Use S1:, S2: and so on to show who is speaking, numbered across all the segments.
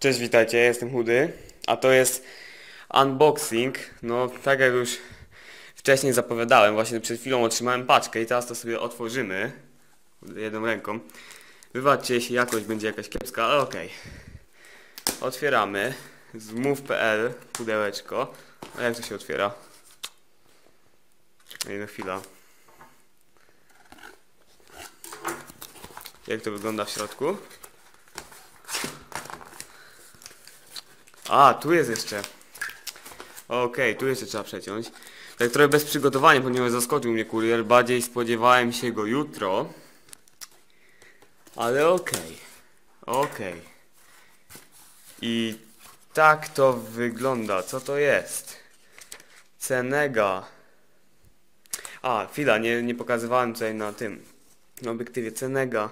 S1: Cześć, witajcie, jestem Chudy, a to jest unboxing. No, tak jak już wcześniej zapowiadałem, właśnie przed chwilą otrzymałem paczkę i teraz to sobie otworzymy jedną ręką. Wybaczcie, jeśli jakość będzie jakaś kiepska, ale okej. Otwieramy z move.pl pudełeczko. A jak to się otwiera? Jedna chwila. Jak to wygląda w środku? A, tu jest jeszcze. Okej, tu jeszcze trzeba przeciąć. Tak trochę bez przygotowania, ponieważ zaskoczył mnie kurier. Bardziej spodziewałem się go jutro. Ale okej. Okej. I tak to wygląda. Co to jest? Cenega. A, chwila, nie, nie pokazywałem tutaj na tym na obiektywie Cenega.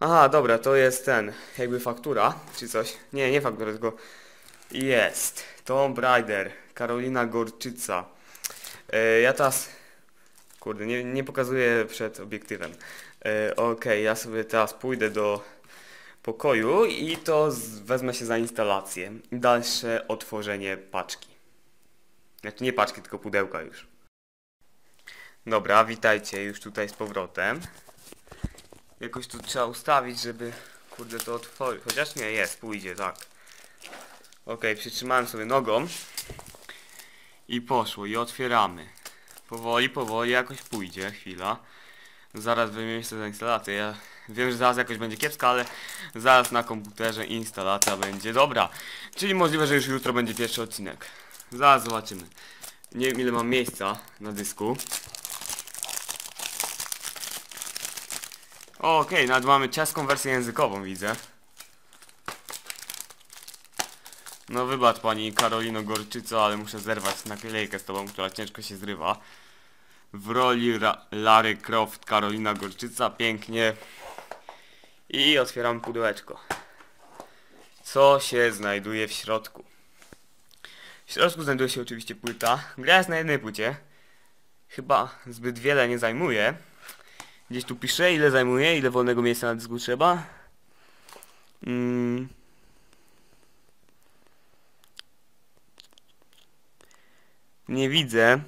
S1: Aha, dobra, to jest ten, jakby faktura, czy coś. Nie, nie faktura, tylko jest. Tomb Raider, Karolina Gorczyca. E, ja teraz, kurde, nie, nie pokazuję przed obiektywem. E, Okej, ja sobie teraz pójdę do pokoju i to z, wezmę się za instalację. Dalsze otworzenie paczki. Znaczy nie paczki, tylko pudełka już. Dobra, witajcie już tutaj z powrotem. Jakoś tu trzeba ustawić, żeby kurde to otworzyć. Chociaż nie, jest, pójdzie, tak. Okej, przytrzymałem sobie nogą. I poszło, i otwieramy. Powoli, powoli jakoś pójdzie, chwila. Zaraz się za instalację. Ja wiem, że zaraz jakoś będzie kiepska, ale zaraz na komputerze instalacja będzie dobra. Czyli możliwe, że już jutro będzie pierwszy odcinek. Zaraz zobaczymy. Nie wiem ile mam miejsca na dysku. Okej, nawet mamy czeską wersję językową, widzę. No wybacz pani Karolino Gorczyco, ale muszę zerwać naklejkę z tobą, która ciężko się zrywa. W roli Ra Lary Croft Karolina Gorczyca, pięknie. I otwieram pudełeczko. Co się znajduje w środku? W środku znajduje się oczywiście płyta. Gra jest na jednej płycie. Chyba zbyt wiele nie zajmuje. Gdzieś tu pisze, ile zajmuje, ile wolnego miejsca na dysku trzeba. Mm. Nie widzę.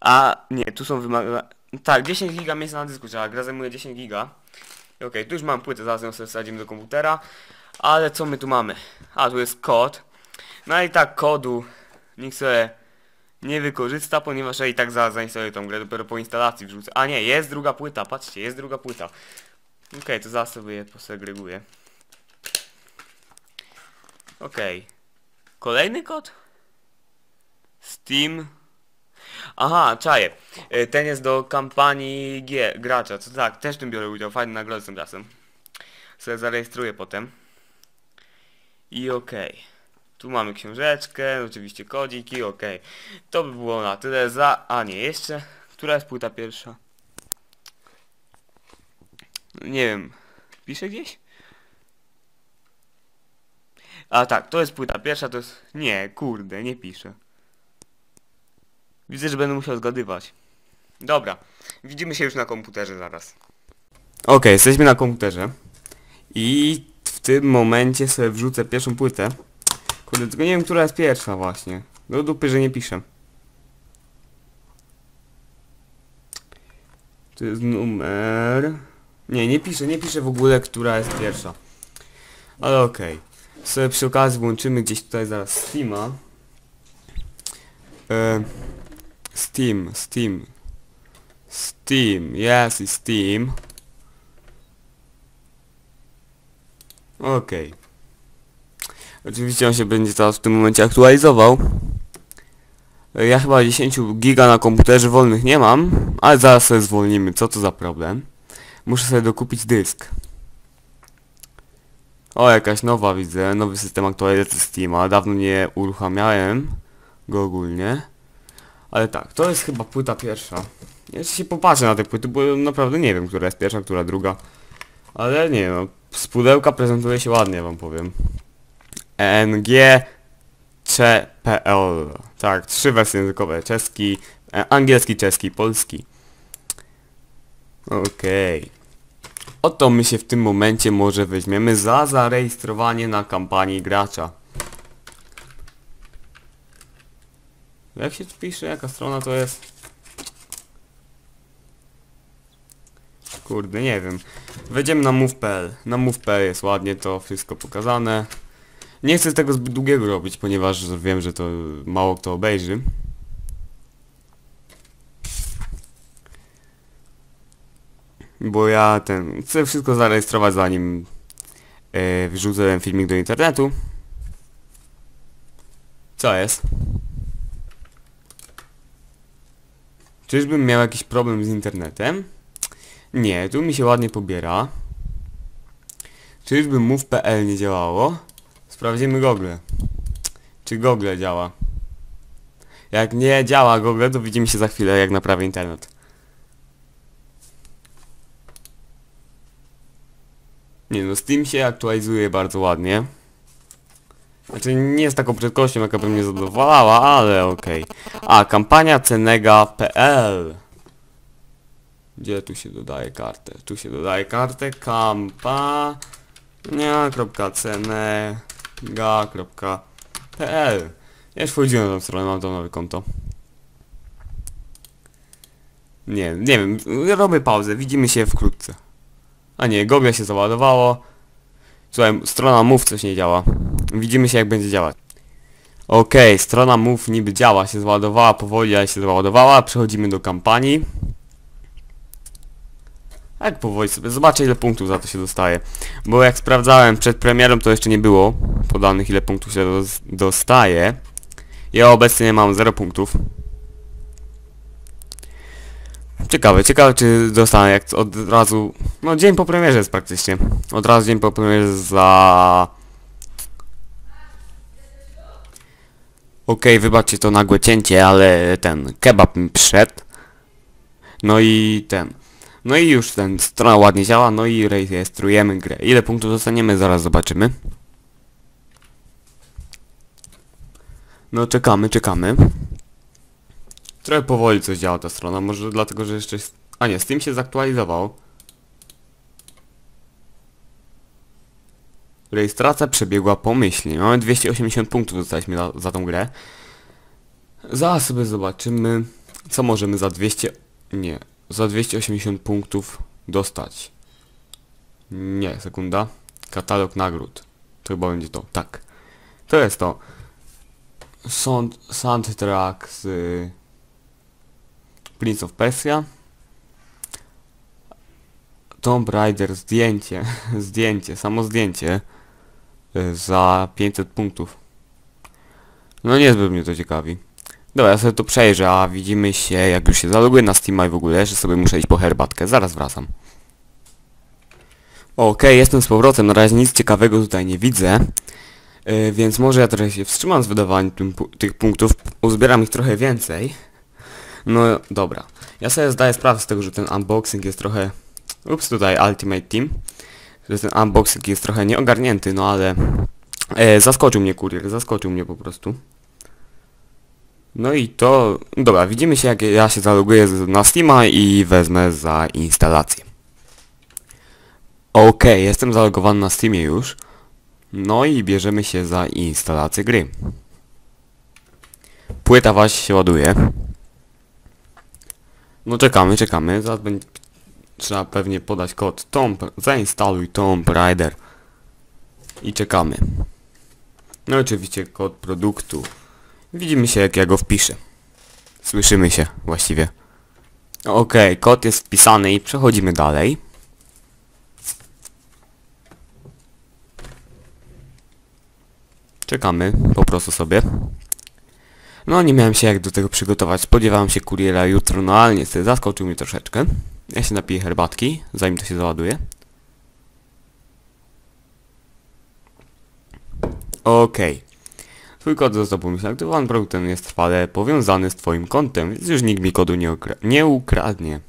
S1: A, nie, tu są wymaga... Tak, 10 giga miejsca na dysku trzeba, gra zajmuje 10 giga. Okej, okay, tu już mam płytę, zaraz ją sobie wsadzimy do komputera. Ale co my tu mamy? A, tu jest kod. No i tak kodu nikt sobie nie wykorzysta, ponieważ ja i tak zainstaluję tą grę, dopiero po instalacji wrzucę. A nie, jest druga płyta, patrzcie, jest druga płyta. Okej, okay, to zaraz sobie je posegreguję. Okej. Okay. Kolejny kod? Steam. Aha, czaję. E, ten jest do kampanii G, gracza, co tak, też tym biorę udział, fajny nagrody tym czasem. Sobie zarejestruję potem. I okej. Okay. Tu mamy książeczkę, oczywiście kodziki, ok. To by było na tyle za... A nie, jeszcze... Która jest płyta pierwsza? Nie wiem. Pisze gdzieś? A tak, to jest płyta pierwsza, to jest... Nie, kurde, nie pisze. Widzę, że będę musiał zgadywać. Dobra, widzimy się już na komputerze zaraz. Ok, jesteśmy na komputerze. I w tym momencie sobie wrzucę pierwszą płytę. Kurde, tylko nie wiem, która jest pierwsza właśnie. Do dupy, że nie piszę. To jest numer... Nie, nie piszę, nie piszę w ogóle, która jest pierwsza. Ale okej. Okay. Sobie przy okazji włączymy gdzieś tutaj zaraz Steama. E, Steam, Steam. Steam, yes, Steam. Okej. Okay. Oczywiście on się będzie teraz w tym momencie aktualizował. Ja chyba 10 giga na komputerze wolnych nie mam, ale zaraz sobie zwolnimy, co to za problem. Muszę sobie dokupić dysk. O, jakaś nowa widzę, nowy system aktualizacji Steama, dawno nie uruchamiałem go ogólnie. Ale tak, to jest chyba płyta pierwsza. Jeszcze się popatrzę na te płyty, bo naprawdę nie wiem, która jest pierwsza, która druga. Ale nie no, z pudełka prezentuje się ładnie, wam powiem. NG CPL. Tak, trzy wersje językowe. Czeski, e, angielski, czeski, polski. Okej. Okay. Oto my się w tym momencie może weźmiemy za zarejestrowanie na kampanii gracza. Jak się pisze? Jaka strona to jest? Kurde, nie wiem. Wejdziemy na move.pl. Na move.pl jest ładnie to wszystko pokazane. Nie chcę tego zbyt długiego robić, ponieważ wiem, że to mało kto obejrzy. Bo ja ten chcę wszystko zarejestrować zanim e, wrzucę ten filmik do internetu. Co jest? Czyżbym miał jakiś problem z internetem? Nie, tu mi się ładnie pobiera. Czyżby move.pl nie działało? Sprawdzimy Google. Czy Google działa? Jak nie działa Google, to widzimy się za chwilę, jak naprawię internet. Nie no, Steam się aktualizuje bardzo ładnie. Znaczy nie jest taką prędkością, jaka by mnie zadowalała, ale okej. A, kampania cenega.pl Gdzie tu się dodaje kartę? Tu się dodaje kartę kampania.cenega.pl Ja już wchodziłem na tą stronę, mam to nowe konto. Nie, nie wiem, robię pauzę, widzimy się wkrótce. A nie, Google się załadowało. Słuchaj, strona Move coś nie działa. Widzimy się jak będzie działać. Okej, strona Move niby działa, się załadowała powoli, ale się załadowała. Przechodzimy do kampanii. Jak powoli sobie, zobaczę ile punktów za to się dostaje. Bo jak sprawdzałem przed premierą to jeszcze nie było podanych ile punktów się dos dostaje. Ja obecnie mam 0 punktów. Ciekawe, ciekawe czy dostanę jak od razu... No dzień po premierze jest praktycznie. Od razu dzień po premierze za... Okej, wybaczcie to nagłe cięcie, ale ten kebab mi wszedł. No i ten. No i już ten strona ładnie działa, no i rejestrujemy grę. Ile punktów dostaniemy, zaraz zobaczymy. No czekamy, czekamy. Trochę powoli coś działa ta strona, może dlatego, że jeszcze... A nie, Steam się zaktualizował. Rejestracja przebiegła pomyślnie. Mamy 280 punktów dostaliśmy za, za tą grę. Zaraz sobie zobaczymy, co możemy za 200... Nie, za 280 punktów dostać. Nie, sekunda. Katalog nagród. To chyba będzie to, tak. To jest to. Sound, soundtrack z... Prince of Persia. Tomb Raider zdjęcie, zdjęcie, samo zdjęcie y, za 500 punktów. No niezbyt mnie to ciekawi. Dobra, ja sobie to przejrzę, a widzimy się jak już się zaloguję na Steama i w ogóle, że sobie muszę iść po herbatkę. Zaraz wracam. Okej, jestem z powrotem, na razie nic ciekawego tutaj nie widzę. Y, więc może ja trochę się wstrzymam z wydawaniem tych punktów, uzbieram ich trochę więcej. No dobra. Ja sobie zdaję sprawę z tego, że ten unboxing jest trochę... Ups, tutaj Ultimate Team. Że ten unboxing jest trochę nieogarnięty, no ale... E, zaskoczył mnie kurier, zaskoczył mnie po prostu. No i to... Dobra, widzimy się jak ja się zaloguję na Steama i wezmę za instalację. Okej, jestem zalogowany na Steamie już. No i bierzemy się za instalację gry. Płyta właśnie się ładuje. No czekamy, czekamy. Zaraz będzie... Trzeba pewnie podać kod Tomb... Zainstaluj Tomb Raider. I czekamy. No oczywiście kod produktu. Widzimy się jak ja go wpiszę. Słyszymy się właściwie. Okej, kod jest wpisany i przechodzimy dalej. Czekamy po prostu sobie. No nie miałem się jak do tego przygotować. Spodziewałem się kuriera jutro, no ale niestety zaskoczył mnie troszeczkę. Ja się napiję herbatki, zanim to się załaduje. Okej. Twój kod został pomyślnie aktywowany, produkt ten jest trwale powiązany z twoim kontem, więc już nikt mi kodu nie, nie ukradnie.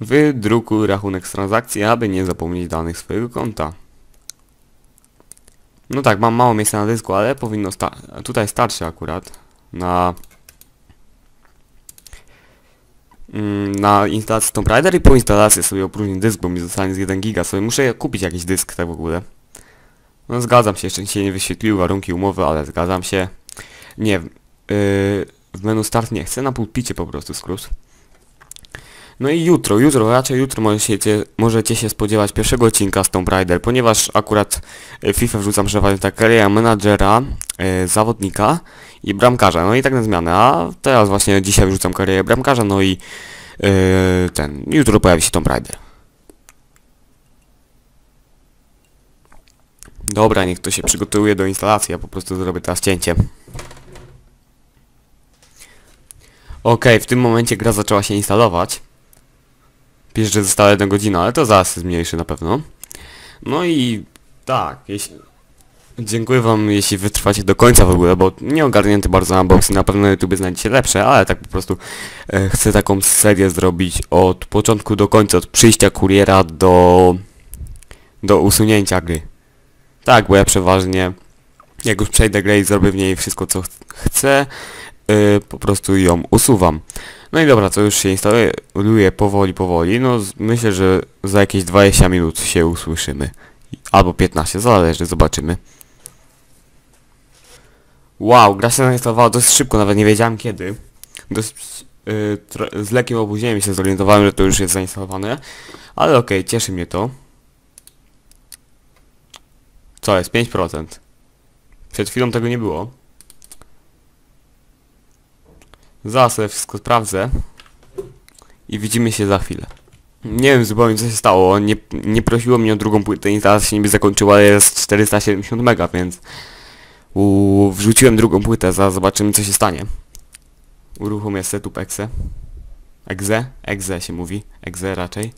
S1: Wydrukuj rachunek z transakcji, aby nie zapomnieć danych swojego konta. No tak, mam mało miejsca na dysku, ale powinno sta tutaj starczy akurat na mm, na instalację Tomb Raider i po instalacji sobie opróżnię dysk, bo mi zostanie z 1 giga. Sobie muszę kupić jakiś dysk tak w ogóle. No zgadzam się, jeszcze się nie wyświetliły warunki umowy, ale zgadzam się. Nie, yy, w menu start nie chcę, na pulpicie po prostu skrót. No i jutro, jutro, raczej jutro możecie, możecie się spodziewać pierwszego odcinka z Tomb Raider, ponieważ akurat w FIFA wrzucam przeważnie tak kariera menadżera, y, zawodnika i bramkarza, no i tak na zmianę, a teraz właśnie dzisiaj wrzucam karierę bramkarza, no i y, ten, jutro pojawi się Tomb Raider. Dobra, niech to się przygotowuje do instalacji, ja po prostu zrobię teraz cięcie. Okej, w tym momencie gra zaczęła się instalować. Pisze, że została jedna godzina, ale to zaraz zmniejszy na pewno. No i tak, jeśli... Dziękuję wam, jeśli wytrwacie do końca w ogóle, bo nie ogarnięty bardzo unboxing, na pewno YouTube znajdziecie lepsze, ale tak po prostu e, chcę taką serię zrobić od początku do końca, od przyjścia kuriera do... do usunięcia gry. Tak, bo ja przeważnie, jak już przejdę grę i zrobię w niej wszystko co ch chcę, yy, po prostu ją usuwam. No i dobra, to już się instaluje powoli, powoli. No myślę, że za jakieś 20 minut się usłyszymy. Albo 15, zależy, zobaczymy. Wow, gra się zainstalowała dosyć szybko, nawet nie wiedziałem kiedy. Yy, z lekkim opóźnieniem się zorientowałem, że to już jest zainstalowane. Ale okej, cieszy mnie to. Co jest? 5%. Przed chwilą tego nie było. Zaraz sobie wszystko sprawdzę. I widzimy się za chwilę. Nie wiem zupełnie co się stało. Nie, nie prosiło mnie o drugą płytę i zaraz się niby zakończyła, jest 470 mega, więc... Wrzuciłem drugą płytę, zaraz zobaczymy co się stanie. Uruchomię setup exe. Exe? Exe się mówi. Exe raczej.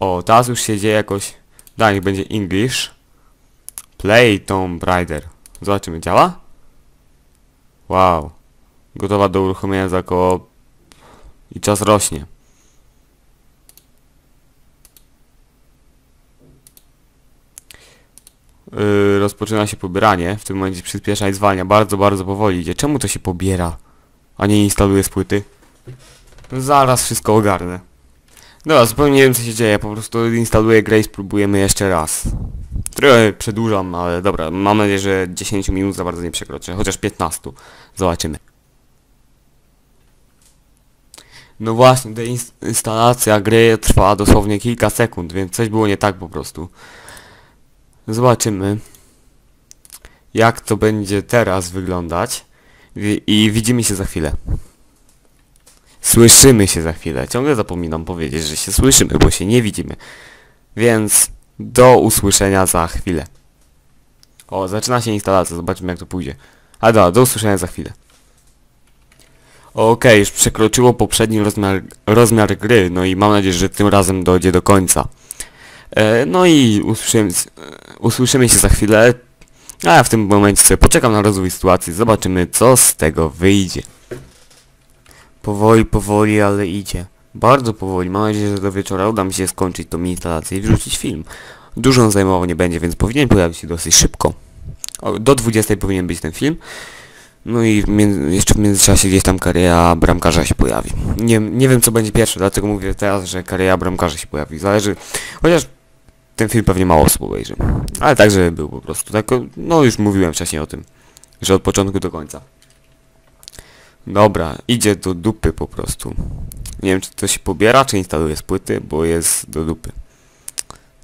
S1: O, teraz już się dzieje jakoś... Da, niech będzie English. Play Tomb Raider. Zobaczymy, działa? Wow. Gotowa do uruchomienia za około... I czas rośnie. Yy, rozpoczyna się pobieranie. W tym momencie przyspiesza i zwalnia. Bardzo, bardzo powoli idzie. Czemu to się pobiera? A nie instaluje z płyty? Zaraz wszystko ogarnę. Dobra, zupełnie nie wiem co się dzieje. Po prostu instaluję grę i spróbujemy jeszcze raz. Trochę przedłużam, ale dobra, mam nadzieję, że 10 minut za bardzo nie przekroczę, chociaż 15. Zobaczymy. No właśnie, instalacja gry trwa dosłownie kilka sekund, więc coś było nie tak po prostu. Zobaczymy, jak to będzie teraz wyglądać i, widzimy się za chwilę. Słyszymy się za chwilę. Ciągle zapominam powiedzieć, że się słyszymy, bo się nie widzimy. Więc do usłyszenia za chwilę. O, zaczyna się instalacja, zobaczymy jak to pójdzie. A dobra, do usłyszenia za chwilę. Okej, już przekroczyło poprzedni rozmiar, rozmiar gry, no i mam nadzieję, że tym razem dojdzie do końca. E, no i usłyszymy, e, usłyszymy się za chwilę, a ja w tym momencie sobie poczekam na rozwój sytuacji, zobaczymy co z tego wyjdzie. Powoli, powoli, ale idzie. Bardzo powoli. Mam nadzieję, że do wieczora uda mi się skończyć tą instalację i wrzucić film. Dużo on nie będzie, więc powinien pojawić się dosyć szybko. O, do 20 powinien być ten film. No i jeszcze w międzyczasie gdzieś tam kariera bramkarza się pojawi. Nie, nie wiem co będzie pierwsze, dlatego mówię teraz, że kariera bramkarza się pojawi. Zależy, chociaż ten film pewnie mało osób obejrzy. Ale tak, żeby był po prostu. Tak, no już mówiłem wcześniej o tym, że od początku do końca. Dobra, idzie do dupy po prostu. Nie wiem, czy to się pobiera, czy instaluje z płyty, bo jest do dupy.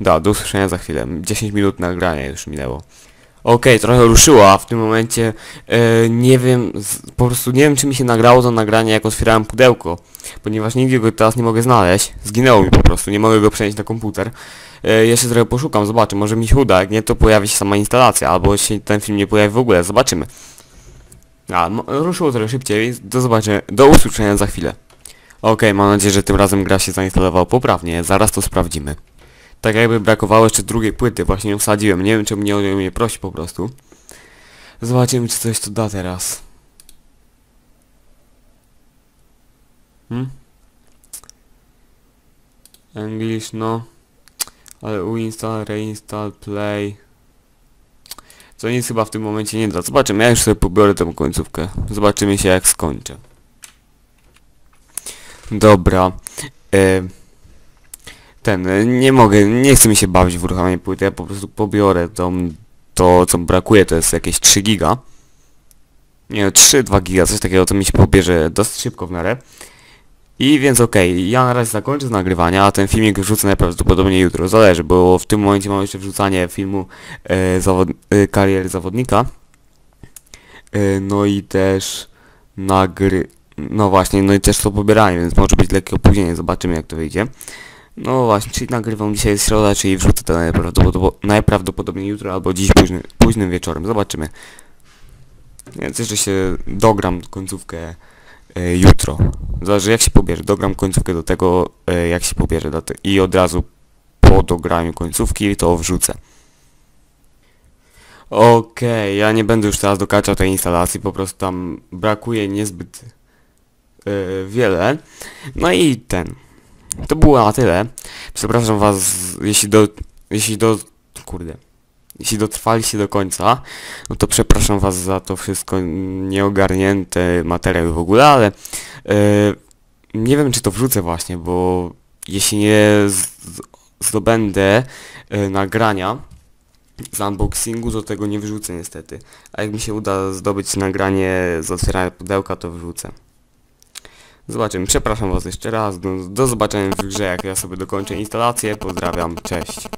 S1: Da, do usłyszenia za chwilę. 10 minut nagrania już minęło. Okej, trochę ruszyło, a w tym momencie e, nie wiem, z, po prostu nie wiem, czy mi się nagrało to nagranie, jak otwierałem pudełko, ponieważ nigdzie go teraz nie mogę znaleźć. Zginęło mi po prostu, nie mogę go przenieść na komputer. Jeszcze trochę poszukam, zobaczę, może mi się uda, jak nie, to pojawi się sama instalacja, albo się ten film nie pojawi w ogóle, zobaczymy. A, ruszyło trochę szybciej, więc do zobaczenia, do usłyszenia za chwilę. Okej, mam nadzieję, że tym razem gra się zainstalowała poprawnie, zaraz to sprawdzimy. Tak jakby brakowało jeszcze drugiej płyty, właśnie ją wsadziłem, nie wiem czemu nie o nią mnie prosi po prostu. Zobaczymy czy coś to da teraz. Hmm? English, no. Ale uinstall, reinstall, play. Co nic chyba w tym momencie nie da. Zobaczymy, ja już sobie pobiorę tę końcówkę. Zobaczymy się jak skończę. Dobra. E, ten, nie mogę, nie chcę mi się bawić w uruchamianie płyty, ja po prostu pobiorę tą, to, co brakuje, to jest jakieś 3 giga. Nie, 3-2 giga, coś takiego, to mi się pobierze dosyć szybko w miarę. I więc okej, ja na razie zakończę z nagrywania, a ten filmik wrzucę najprawdopodobniej jutro, zależy, bo w tym momencie mam jeszcze wrzucanie filmu e, zawod, e, kariery zawodnika. E, no i też nagry... No właśnie, no i też to pobieranie, więc może być lekkie opóźnienie, zobaczymy jak to wyjdzie. No właśnie, czyli nagrywam dzisiaj jest środa, czyli wrzucę to najprawdopodobniej, jutro albo dziś późny, późnym wieczorem, zobaczymy. Więc jeszcze się dogram końcówkę e, jutro. Zależy jak się pobierze, dogram końcówkę do tego, e, jak się pobierze i od razu po dograniu końcówki to wrzucę. Okej, ja nie będę już teraz dokaczał tej instalacji, po prostu tam brakuje niezbyt e, wiele. No i ten. To było na tyle. Przepraszam was, jeśli do... jeśli do... kurde. Jeśli dotrwaliście do końca, no to przepraszam was za to wszystko nieogarnięte materiały w ogóle, ale e, nie wiem czy to wrzucę właśnie, bo jeśli nie zdobędę e, nagrania z unboxingu, to tego nie wrzucę niestety. A jak mi się uda zdobyć nagranie z otwierania pudełka, to wrzucę. Zobaczymy. Przepraszam was jeszcze raz. Do, do zobaczenia w grze, jak ja sobie dokończę instalację. Pozdrawiam. Cześć.